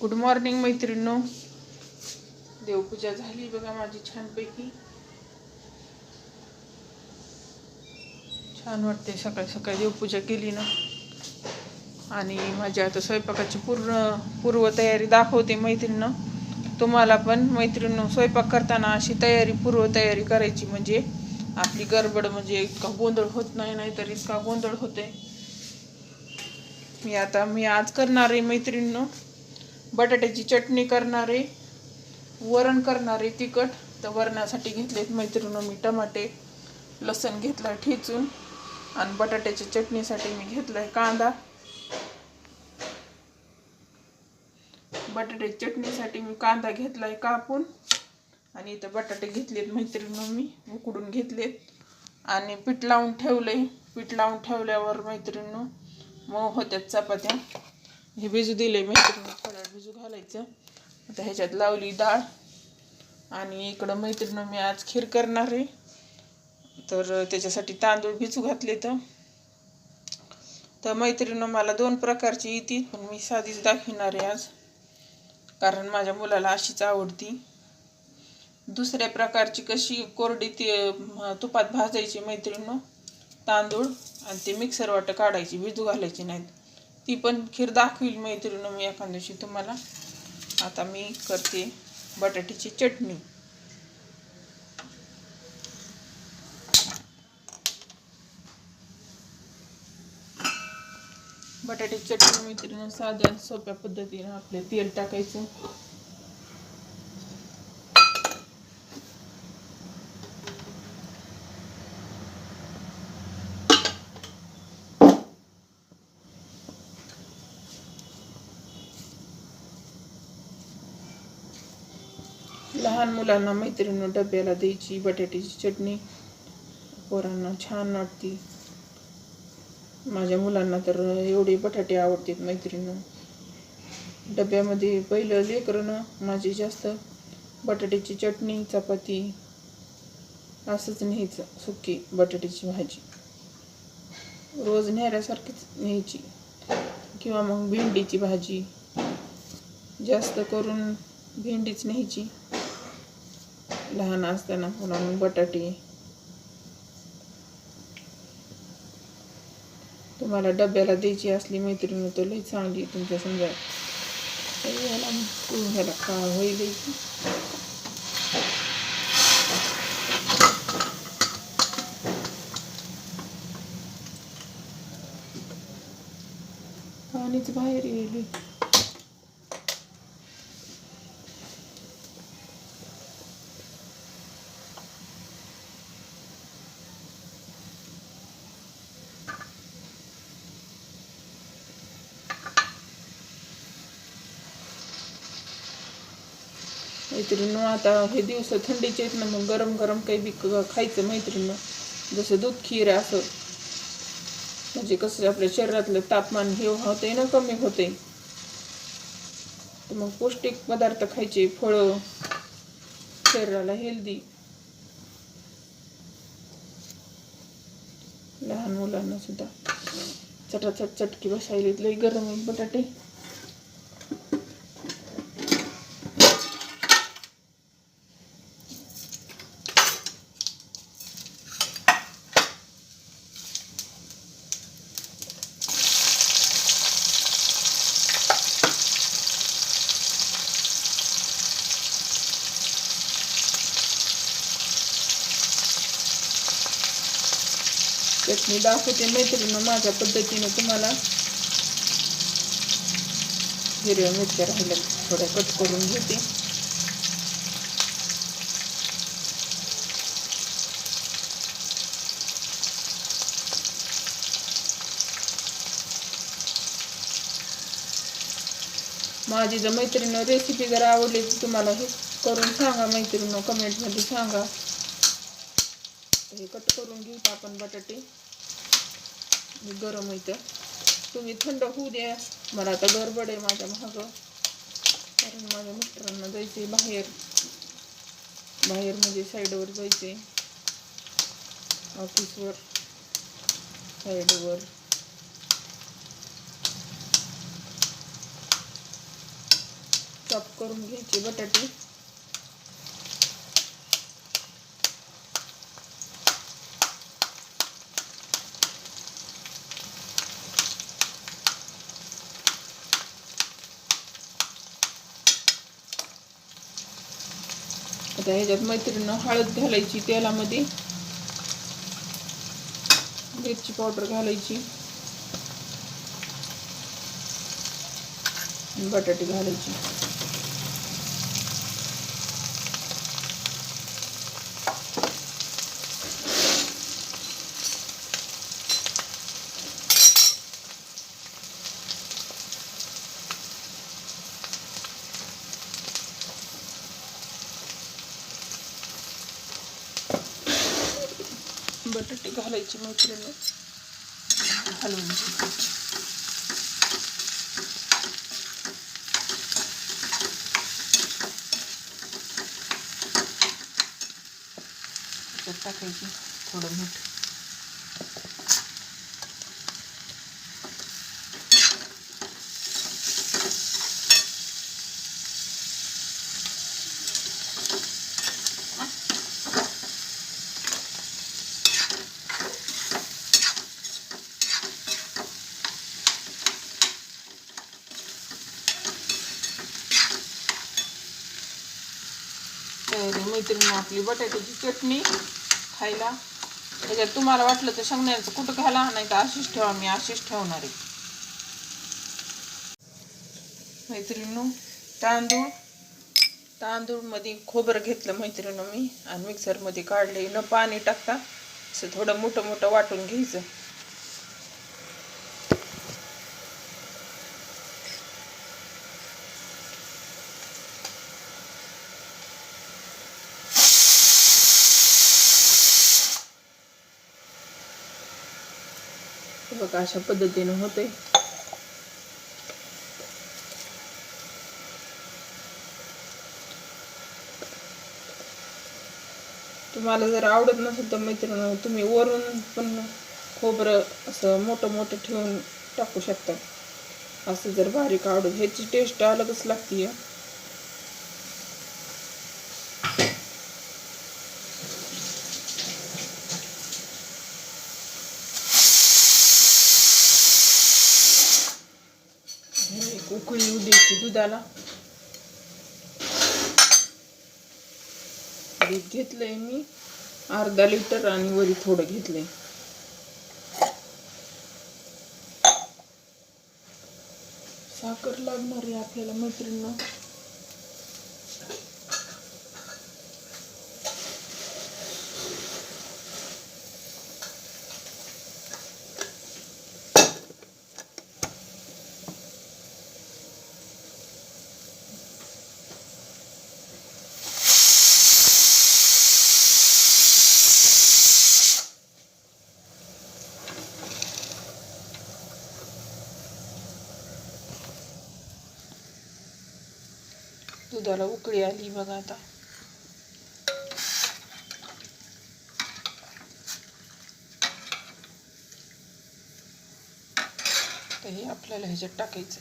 Good morning मैत्रिणींनो. देवपूजा झाली बघा माझी छानपैकी. छान वाटते सकाळी सकाळी देवपूजा केली ना. आणि माझी आता स्वयंपाकाची पूर्ण पूर्वतयारी दाखवते मैत्रिणं तुम्हाला पण मैत्रिणीनं स्वयंपाक करताना अशी तयारी पूर्वतयारी करायची म्हणजे आपली गडबड म्हणजे इतका गोंधळ होत नाही नाहीतर इतका गोंधळ होते मी आता मी आज करणार आहे मैत्रिणीनं. बटाट्याची चटणी करणारे वरण करणार आहे तिखट तर वरणासाठी घेतलेत मैत्रिणी मी टमाटे लसण घेतला ठेचून आणि बटाट्याच्या चटणीसाठी मी घेतलाय कांदा. बटाट्याच्या चटणीसाठी मी कांदा घेतलाय कापून आणि इथं बटाटे घेतलेत मैत्रिणी मी उकडून घेतलेत. आणि पीठ लावून ठेवले पीठ लावून ठेवल्यावर मैत्रिणी मग होत्यात चपात्या. हे भिजू दिले मैत्रिणी भिजू घालायचं. आता ह्याच्यात लावली डाळ. आणि इकडं मैत्रिणं मी आज खीर करणार आहे. तर त्याच्यासाठी तांदूळ भिजू घातले तर. तर मला दोन प्रकारची येते पण मी साधीच दाखविणार आहे आज. कारण माझ्या मुलाला अशीच आवडती. दुसऱ्या प्रकारची कशी कोरडी ती तुपात भाजायची मैत्रिणं तांदूळ आणि ते मिक्सर वाटं काढायची भिजू घालायची नाहीत. ती पण खीर दाखवील मैत्रिणी मी एखाद्या दिवशी तुम्हाला. आता मी करते बटाट्याची चटणी. बटाट्याची चटणी मैत्रिणी साध्या सोप्या पद्धतीनं आपले तेल टाकायचं. लहान मुलांना मैत्रिणी डब्याला द्यायची बटाट्याची चटणी पोरांना छान वाटते. माझ्या मुलांना तर एवढे बटाटे आवडतात मैत्रिणी डब्यामध्ये पहिलं लेकरं माझी जास्त बटाट्याची चटणी चपाती असंच न्यायचं सुकी बटाट्याची भाजी. रोज न्याऱ्यासारखीच न्यायची. किंवा मग भेंडीची भाजी. जास्त करून भेंडीच न्यायची. लहान असताना पुन्हा मग बटाटे. तुम्हाला डब्याला द्यायची असली मैत्रीण तर लई चांगली तुमच्या समजा ह्याला तू घ्यायला का होईल द्यायची पाणीच बाहेर येईल मैत्रिणी आता हे दिवस थंडीचे आहेत ना मग गरम गरम काही बी खायचं मैत्रिणी जसं दूध खीर असं. म्हणजे कसं आपल्या शरीरातलं तापमान हे होते ना कमी होते मग पौष्टिक पदार्थ खायचे फळं. शरीराला हेल्दी लहान मुलांना सुद्धा. चटाचट चटकी बसायला लई गरम आहे बटाटे. चटणी दाखवते मैत्रिणी माझ्या पद्धतीने तुम्हाला हिरव्या मिरच्या राहिल्या थोड्या कट करून घेते. माझी जर मैत्रिणी रेसिपी जर आवडली तर तुम्हाला हे करून सांगा मैत्रिणी कमेंटमध्ये सांगा. हे कट करून घेऊ आपण बटाटे. गरम इथं तुम्ही थंड होऊ द्या. मला आता गडबड आहे माझ्या महाग कारण माझ्या मिस्टरांना जायचे बाहेर. बाहेर म्हणजे साईडवर जायचे ऑफिसवर. साईडवर. चॉप करून घ्यायचे बटाटे. आता ह्याच्यात मैत्रिणीनं हळद घालायची तेलामध्ये. मिरची पावडर घालायची. बटाटे घालायची. बटाटे घालायचे मैत्रिणी हलवून घ्यायची टाकायची थोडं मीठ तयारी मैत्रिणी आपली बटाट्याची चटणी खायला. त्याच्यात तुम्हाला वाटलं तर शेंगण्याचं कुठं घाला नाही तर अशीच ठेवा मी अशीच ठेवणार आहे. मैत्रिणू तांदूळ. तांदूळमध्ये खोबरं घेतलं मैत्रिणी मी. आणि मिक्सरमध्ये काढले न पाणी टाकता असं थोडं मोठं मोठं वाटून घ्यायचं. बघा अशा पद्धतीनं होते तुम्हाला जर आवडत नसेल तर मैत्रिणी तुम्ही वरून पण खोबरं असं मोठं मोठं ठेवून टाकू शकता. असं जर बारीक आवडत ह्याची टेस्ट अलगच लागते एक उकळी येऊ द्यायची दुधाला. दूध घेतलंय मी. अर्धा लिटर आणि वरी थोडं घेतलंय. साखर लागणार आहे आपल्याला मैत्रिणींना. दुधाला उकळी आली बघा आता. तर हे आपल्याला ह्याच्यात टाकायचं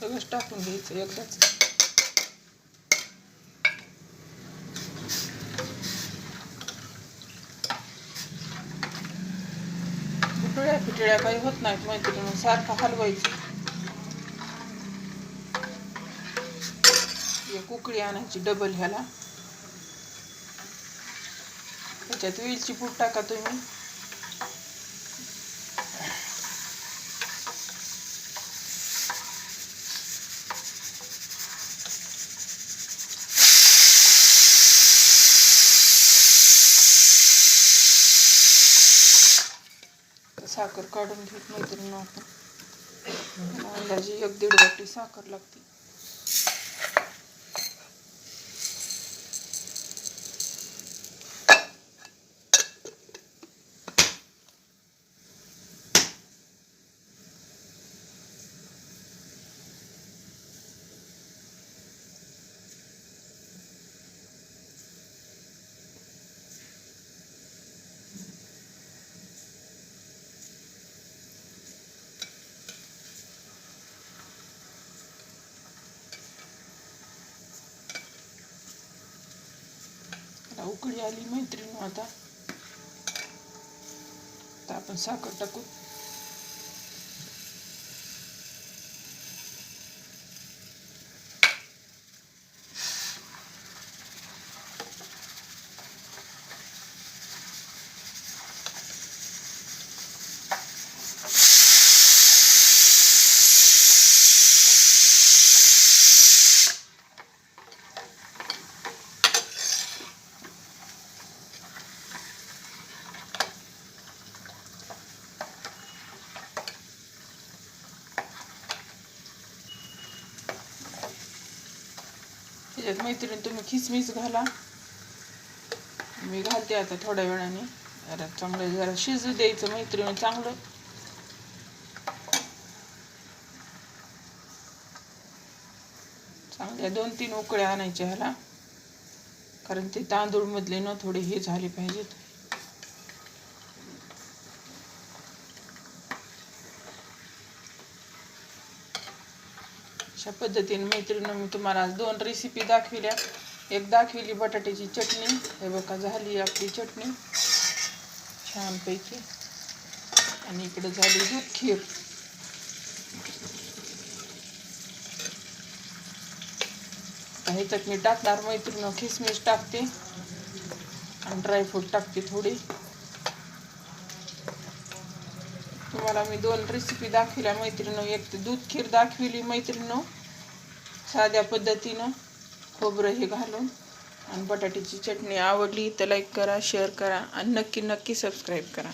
सगळंच टाकून घ्यायचं एकदाच. पिटळ्या पिटळ्या काही होत नाहीत मैत्रिणी सारखं हलवायचं. उकळी आणायची डबल ह्याला. त्याच्यात वेलची पूड टाका तुम्ही. साखर काढून घेत मैत्रिणी आपण अंदाजे एक दीड वाटी साखर लागते. उकळी आली मैत्रीण आता. आता आपण साखर टाकू. त्याच्यात मैत्रीण तुम्ही खिसमिस घाला. मी घालते आता थोड्या वेळाने. जरा चांगलं जरा शिजू द्यायचं मैत्रीण चांगलं. चांगल्या दोन तीन उकळ्या आणायच्या ह्याला. कारण ते तांदूळ मधले ना थोडे हे झाले पाहिजेत. अशा पद्धतीने मैत्रिणी मी तुम्हाला आज दोन रेसिपी दाखविल्या. एक दाखविली बटाट्याची चटणी. हे बघा झाली आपली चटणी. छानपैकी. आणि इकडे झाली दूध खीर. हे चटणी टाकणार. मैत्रिणी खिसमिस टाकते. आणि ड्रायफ्रूट टाकते थोडी. तुम्हाला मी दोन रेसिपी दाखविल्या. मैत्रिणी एक तर दूध खीर दाखविली मैत्रिणी साध्या पद्धतीनं खोबरं हे घालून. आणि बटाट्याची चटणी आवडली तर लाईक करा शेअर करा आणि नक्की नक्की सबस्क्राईब करा.